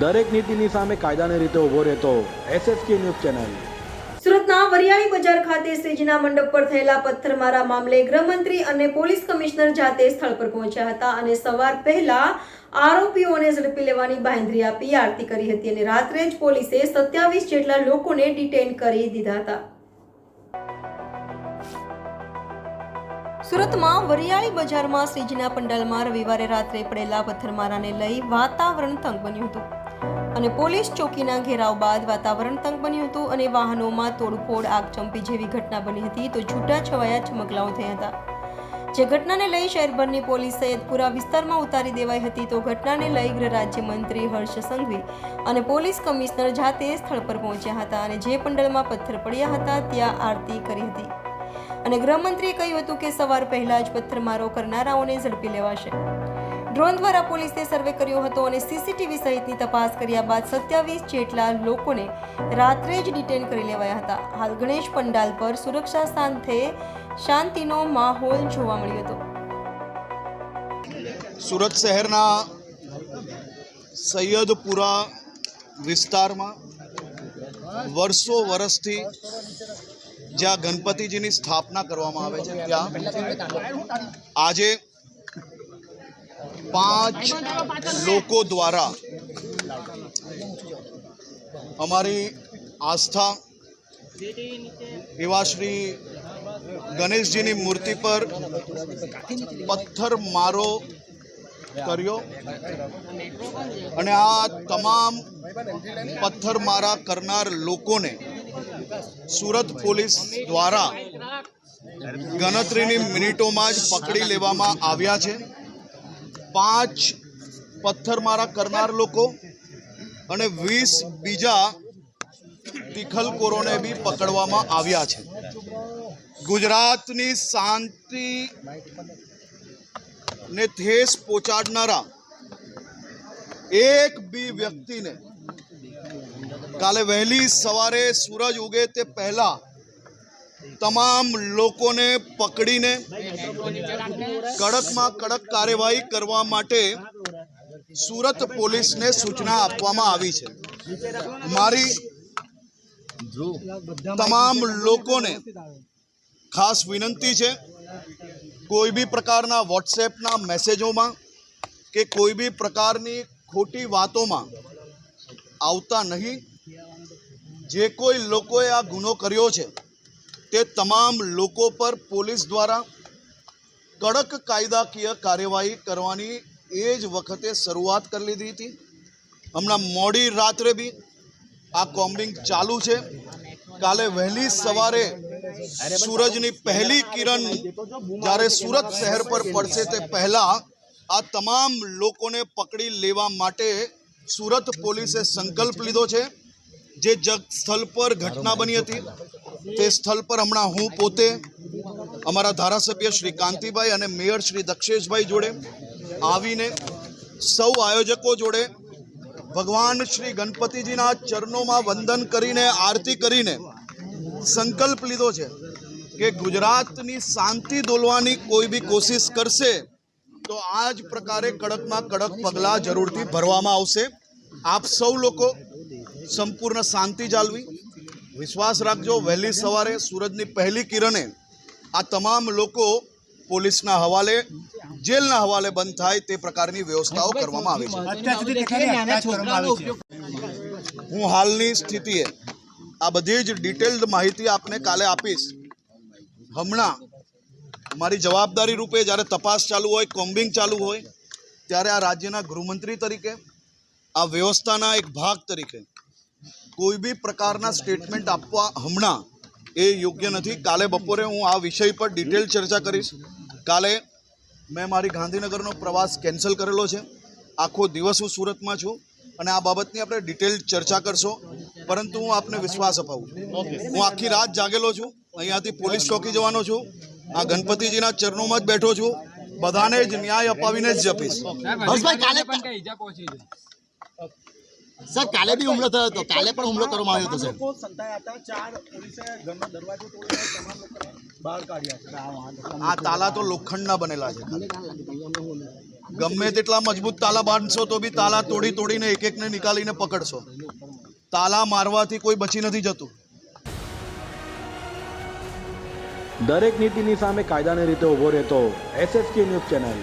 દરેક નીતિની સામે કાયદાની રીતે ઊભો રહેતો એસએસકે ન્યૂઝ ચેનલ. સુરતના વરિયાળી બજાર ખાતે સેજના મંડપ પર થયેલા પથ્થરમારા મામલે ગૃહમંત્રી અને પોલીસ કમિશનર જાતે સ્થળ પર પહોંચ્યા હતા અને સવાર પહેલા આરોપીઓને ઝડપી લેવાની બાંધરી આપી આરતી કરી હતી અને રાત્રે જ પોલીસે સત્યાવીસ જેટલા લોકોને ડિટેન કરી દીધા હતા. સુરતમાં વરિયાળી બજારમાં શ્રીજીના પંડાલમાં રવિવારે રાત્રે પડેલા પથ્થરમારાને લઈ વાતાવરણ તંગ બન્યું હતું. અને પોલીસ ચોકીના ઘેરાવ બાદ વાતાવરણ તંગ બન્યું હતું અને વાહનોમાં તોડફોડ આગચંપી જેવી ઘટના બની હતી તો છૂટા છવાયા ચમકલાઓ થયા હતા. જે ઘટનાને લઈ શહેરભરની પોલીસ સૈયદપુરા વિસ્તારમાં ઉતારી દેવાઈ હતી તો ઘટનાને લઈ ગૃહ રાજ્યમંત્રી હર્ષ સંઘવી અને પોલીસ કમિશનર જાતે સ્થળ પર પહોંચ્યા હતા અને જે પંડળમાં પથ્થર પડ્યા હતા ત્યાં આરતી કરી હતી. અને ગૃહમંત્રીએ કહ્યું હતું કે સવાર પહેલા જ પથ્થરમારો કરનારાઓને ઝડપી લેવાશે. ડ્રોન દ્વારા પોલીસે સર્વે કર્યો હતો અને સીસીટીવી સહિતની તપાસ કર્યા બાદ સત્યાવીસ જેટલા લોકોને રાત્રે જ ડિટેન કરી લેવાયા હતા. હાલ ગણેશ પંડાલ પર સુરક્ષા સાથે શાંતિનો માહોલ જોવા મળ્યો હતો. સુરત શહેરના સૈયદપુરા વિસ્તારમાં વર્ષો વર્ષથી જ્યાં ગણપતિજીની સ્થાપના કરવામાં આવે છે, ત્યાં આજે પાંચ લોકો દ્વારા અમારી આસ્થા એવા શ્રી ગણેશજીની મૂર્તિ પર પથ્થર મારો કર્યો અને આ તમામ પથ્થરમારા કરનાર લોકોને સુરત પોલીસ દ્વારા ગણતરીની મિનિટોમાં જ પકડી લેવામાં આવ્યા છે. પાંચ પથ્થરમારા કરનાર લોકો અને વીસ બીજા તિખલકોરોને બી પકડવામાં આવ્યા છે. ગુજરાતની શાંતિ ને ઠેસ પહોંચાડનારા એક બી વ્યક્તિને કાલે વહેલી સવારે સૂરજ ઉગે તે પહેલા તમામ લોકોને પકડીને કડકમાં કડક કાર્યવાહી કરવા માટે સુરત પોલીસને સૂચના આપવામાં આવી છે. મારી તમામ લોકોને ખાસ વિનંતી છે, કોઈ બી પ્રકારના વોટ્સએપના મેસેજોમાં કે કોઈ બી પ્રકારની ખોટી વાતોમાં આવતા નહીં. જે કોઈ લોકોએ આ ગુનો કર્યો છે તે તમામ લોકો પર પોલીસ દ્વારા કડક કાયદાકીય કાર્યવાહી કરવાની એ જ વખતે શરૂઆત કરી લીધી હતી. હમણાં મોડી રાત્રે બી આ કોમ્બિંગ ચાલુ છે. કાલે વહેલી સવારે સૂરજની પહેલી કિરણ જ્યારે સુરત શહેર પર પડશે તે પહેલાં આ તમામ લોકોને પકડી લેવા માટે સુરત પોલીસે સંકલ્પ લીધો છે. જે જગ સ્થળ પર ઘટના બની હતી. તે સ્થળ પર હમણાં હું પોતે અમારા ધારાસભ્ય શ્રી કાંતિભાઈ અને મેયર શ્રી દક્ષેશભાઈ જોડે આવીને સૌ આયોજકો જોડે ભગવાન શ્રી ગણપતિજીના ચરણોમાં વંદન કરીને, આરતી કરીને સંકલ્પ લીધો છે કે ગુજરાતની શાંતિ દોલવાની કોઈ બી કોશિશ કરશે તો આ જ પ્રકારે કડકમાં કડક પગલાં જરૂરથી ભરવામાં આવશે. આપ સૌ લોકો સંપૂર્ણ શાંતિ જાળવી. વિશ્વાસ રાખજો વહેલી સવારે સૂરજની પહેલી કિરણે આ તમામ લોકો પોલીસના હવાલે જેલના હવાલે બંધ થાય તે પ્રકારની વ્યવસ્થાઓ કરવામાં આવી છે. હું હાલની સ્થિતિએ આ બધી જ ડિટેલ્ડ માહિતી આપને કાલે આપીશ. હમણાં મારી જવાબદારી રૂપે જ્યારે તપાસ ચાલુ હોય કોમ્બિંગ ચાલુ હોય ત્યારે આ રાજ્યના ગૃહમંત્રી તરીકે આ વ્યવસ્થાના એક ભાગ તરીકે કોઈ બી પ્રકારના સ્ટેટમેન્ટ આપવા હમણાં એ યોગ્ય નથી. કાલે બપોરે હું આ વિષય પર ડિટેલ ચર્ચા કરીશ. કાલે મેં મારી ગાંધીનગરનો પ્રવાસ કેન્સલ કરેલો છે. આખો દિવસ હું સુરતમાં છું અને આ બાબતની આપણે ડિટેલ ચર્ચા કરશો. પરંતુ હું આપને વિશ્વાસ અપાવું. હું આખી રાત જાગેલો છું. અહીંયાથી પોલીસ ચોકી જવાનો છું. આ ગણપતિજીના ચરણોમાં જ બેઠો છું. બધાને જ ન્યાય અપાવીને જ જપીશ. કાલે સર કાલે બી હુમલો થયો હતો. કાલે પણ હુમલો કરવામાં આવ્યો હતો સર. લોકો સંતાયા હતા. ચાર પોલીસે ઘરનો દરવાજો તોડીને તમામ લોકોને બહાર કાઢ્યા છે. આ તાલા તો લોખંડના બનેલા છે. ગમે તેટલા મજબૂત તાલા બાંધશો તો બી તાલા તોડી તોડીને એક એકને નીકાળીને પકડશો. તાલા મારવાથી કોઈ બચી નથી જતું. દરેક નીતિની સામે કાયદાની રીતે ઊભો રહેતો એસએસકે ન્યૂઝ ચેનલ.